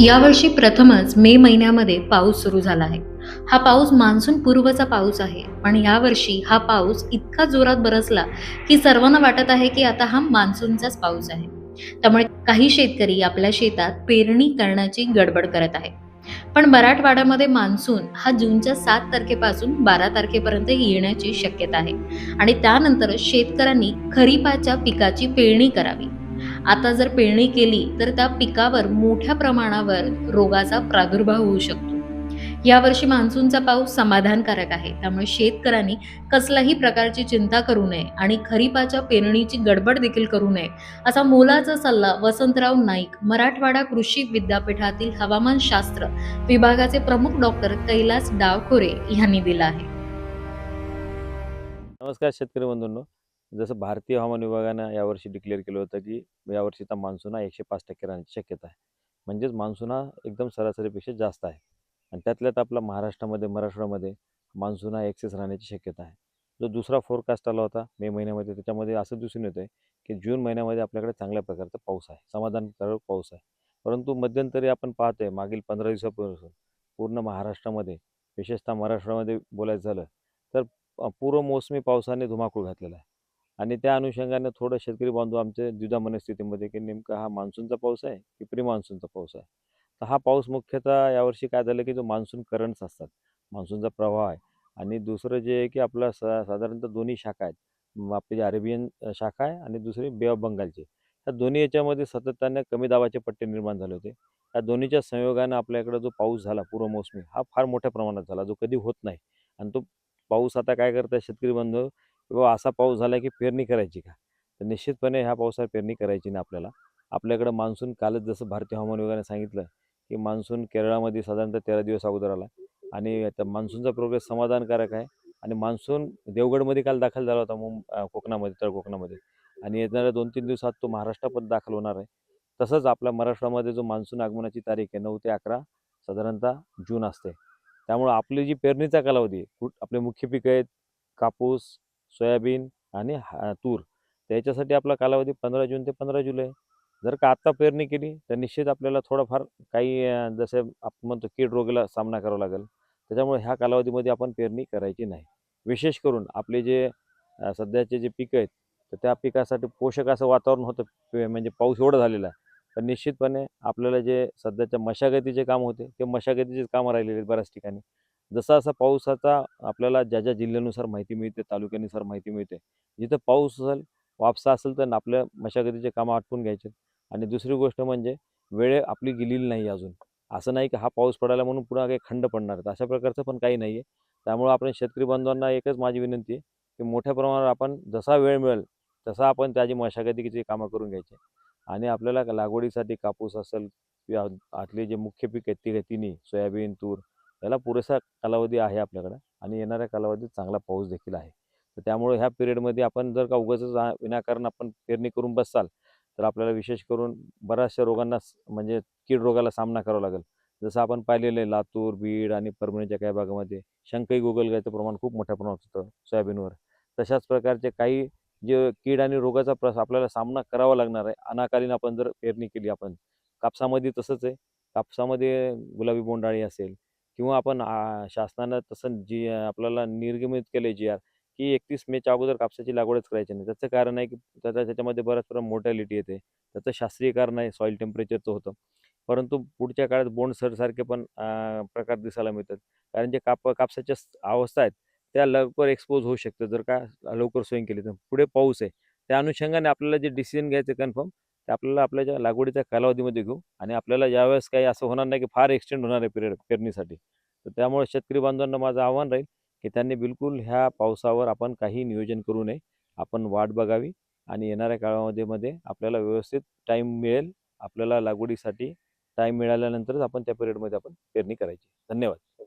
यावर्षी प्रथमच मे महिन्यामध्ये पाऊस सुरू झाला आहे. हा पाऊस मान्सून पूर्वचा पाऊस आहे. पण यावर्षी हा पाऊस इतका जोरात बरसला की सर्वांना वाटत आहे की आता हा मान्सूनचाच पाऊस आहे. त्यामुळे काही शेतकरी आपल्या शेतात पेरणी करण्याची गडबड करत आहे पण मराठवाड्यामध्ये मान्सून हा जूनच्या सात तारखेपासून बारा तारखेपर्यंत येण्याची शक्यता आहे. आणि त्यानंतर शेतकऱ्यांनी खरीपाच्या पिकाची पेरणी करावी. आता जर पेरणी केली तर त्या पिकावर मोठ्या प्रमाणावर रोगाचा प्रादुर्भाव होऊ शकतो. यावर्षी मान्सूनचा पाऊस समाधानकारक आहे. त्यामुळे शेतकऱ्यांनी कसल्याही प्रकारची चिंता करू नये आणि खरीपाच्या पेरणीची गडबड देखील करू नये असा मोलाचा सल्ला वसंतराव नाईक मराठवाडा कृषी विद्यापीठातील हवामानशास्त्र विभागाचे प्रमुख डॉक्टर कैलास डावखोरे यांनी दिला आहे. नमस्कार शेतकरी बंधूंनो. जसं भारतीय हवामान विभागानं यावर्षी डिक्लेअर केलं होतं की यावर्षीचा मान्सून हा एकशे पाच टक्के राहण्याची शक्यता आहे. म्हणजेच मान्सून हा एकदम सरासरीपेक्षा जास्त आहे. आणि त्यातल्यात आपला महाराष्ट्रामध्ये मराठवाड्यामध्ये मान्सून हा एक्सेस राहण्याची शक्यता आहे. जो दुसरा फोरकास्ट आला होता मे महिन्यामध्ये त्याच्यामध्ये असं दिसून येतं आहे की जून महिन्यामध्ये आपल्याकडे चांगल्या प्रकारचा पाऊस आहे. समाधानकारक पाऊस आहे. परंतु मध्यंतरी आपण पाहतोय मागील पंधरा दिवसापासून पूर्ण महाराष्ट्रामध्ये विशेषतः महाराष्ट्रामध्ये बोलायचं झालं तर पूर्वमोसमी पूर्व मोसमी पावसाने धुमाकूळ घातलेला आहे. आणि त्या अनुषंगाने थोडं शेतकरी बांधव आमचे द्विधा मनस्थितीमध्ये की नेमका हा मान्सूनचा पाऊस आहे की प्री मान्सूनचा पाऊस आहे? तर हा पाऊस मुख्यतः यावर्षी काय झालं की जो मान्सून करंट्स असतात मान्सूनचा प्रवाह आहे आणि दुसरं जे आहे की आपला सा साधारणतः दोन्ही शाखा आहेत. आपली जी अरेबियन शाखा आहे आणि दुसरी बे ऑफ बंगालची. त्या दोन्ही याच्यामध्ये सातत्याने कमी दाबाचे पट्टे निर्माण झाले होते. त्या दोन्हीच्या संयोगानं आपल्याकडे जो पाऊस झाला पूर्व मोसमी हा फार मोठ्या प्रमाणात झाला जो कधी होत नाही. आणि तो पाऊस आता काय करतात शेतकरी बांधव बाबा असा पाऊस झाला की पेरणी करायची का? तर निश्चितपणे ह्या पावसावर पेरणी करायची ना आपल्याला. आपल्याकडं मान्सून कालच जसं भारतीय हवामान विभागाने सांगितलं की मान्सून केरळामध्ये साधारणतः तेरा दिवस अगोदर आला आणि आता मान्सूनचा प्रोग्रेस समाधानकारक आहे आणि मान्सून देवगडमध्ये काल दाखल झाला होता मुं कोकणामध्ये तळ कोकणामध्ये आणि येणाऱ्या दोन तीन दिवसात तो महाराष्ट्रात दाखल होणार आहे. तसंच आपल्या महाराष्ट्रामध्ये जो मान्सून आगमनाची तारीख आहे नऊ ते अकरा साधारणतः जून असते. त्यामुळं आपली जी पेरणीचा कालावधी आहे कुठ आपले मुख्य पिकं आहेत कापूस सोयाबीन आणि हा- तूर. त्याच्यासाठी आपला कालावधी पंधरा जून ते पंधरा जुलै. आहे. जर का आत्ता पेरणी केली तर निश्चित आपल्याला थोडंफार काही जसे आपण म्हणतो कीड रोगाला सामना करावा लागेल. त्याच्यामुळे ह्या कालावधीमध्ये आपण पेरणी करायची नाही. विशेष करून आपले जे सध्याचे जे पिकं आहेत तर त्या पिकासाठी पोषक असं वातावरण होतं पे- म्हणजे पाऊस एवढा झालेला. आहे तर निश्चितपणे आपल्याला जे सध्याच्या मशागतीचे काम होते ते मशागतीचेच कामं राहिलेले आहेत बऱ्याच ठिकाणी. जसा असा पावसाचा आपल्याला ज्या ज्या जिल्ह्यानुसार माहिती मिळते तालुक्यानुसार माहिती मिळते जिथं पाऊस असेल वापसा असेल तर आपल्या मशागतीचे कामं आटपून घ्यायचे आणि दुसरी गोष्ट म्हणजे वेळ आपली गेलेली नाही अजून. असं नाही की हा पाऊस पडायला म्हणून पुन्हा काही खंड पडणार अशा प्रकारचं पण काही नाही आहे त्यामुळं आपण शेतकरी बांधवांना एकच माझी विनंती आहे की मोठ्या प्रमाणावर आपण जसा वेळ मिळेल तसा आपण त्याची मशागतीची कामं करून घ्यायची. आणि आपल्याला लागवडीसाठी कापूस असेल किंवा आतले जे मुख्य पीक आहेत ती तिन्ही सोयाबीन तूर याला पुरेसा कालावधी आहे आपल्याकडं आणि येणाऱ्या कालावधीत चांगला पाऊस देखील आहे. तर त्यामुळे ह्या पिरियडमध्ये आपण जर का उगाच विनाकारण आपण पेरणी करून बसाल तर आपल्याला विशेष करून बऱ्याचशा रोगांना म्हणजे कीड रोगाला सामना करावा लागेल. जसं आपण पाहिलेलं आहे लातूर बीड आणि परभणीच्या काही भागामध्ये शंकई गोगलगायचं प्रमाण खूप मोठ्या प्रमाणात होतं सोयाबीनवर. तशाच प्रकारचे काही जे कीड आणि रोगाचा प्रस आपल्याला सामना करावा लागणार आहे अनाकालीन आपण जर पेरणी केली आपण कापसामध्ये तसंच आहे. कापसामध्ये गुलाबी बोंडाळी असेल किंवा आपण शासनानं तसं जी आपल्याला निर्गमित केलं जी आर की एकतीस मेच्या अगोदर कापसाची लागवडच करायची नाही. त्याचं कारण आहे की त्याचा त्याच्यामध्ये बऱ्याच प्रमाणात मोर्टॅलिटी येते. त्याचं शास्त्रीय कारण आहे सॉईल टेम्परेचरचं होतं. परंतु पुढच्या काळात बोंडसरसारखे पण प्रकार दिसायला मिळतात. कारण जे काप कापसाच्या अवस्था आहेत त्या लवकर एक्सपोज होऊ शकतं जर का लवकर सोयिंग केली तर. पुढे पाऊस आहे. त्या अनुषंगाने आपल्याला जे डिसिजन घ्यायचं कन्फर्म ते आपल्याला आपल्या ज्या लागवडीच्या कालावधीमध्ये घेऊ आणि आपल्याला यावेळेस काही असं होणार नाही की फार एक्सटेंड होणार आहे पिरियड पेरणीसाठी तर त्यामुळे शेतकरी बांधवांना माझं आव्हान राहील की त्यांनी बिलकुल ह्या पावसावर आपण काही नियोजन करू नये. आपण वाट बघावी आणि येणाऱ्या काळामध्ये मध्ये आपल्याला व्यवस्थित टाईम मिळेल. आपल्याला लागवडीसाठी टाईम मिळाल्यानंतरच आपण त्या पिरियडमध्ये आपण पेरणी करायची. धन्यवाद.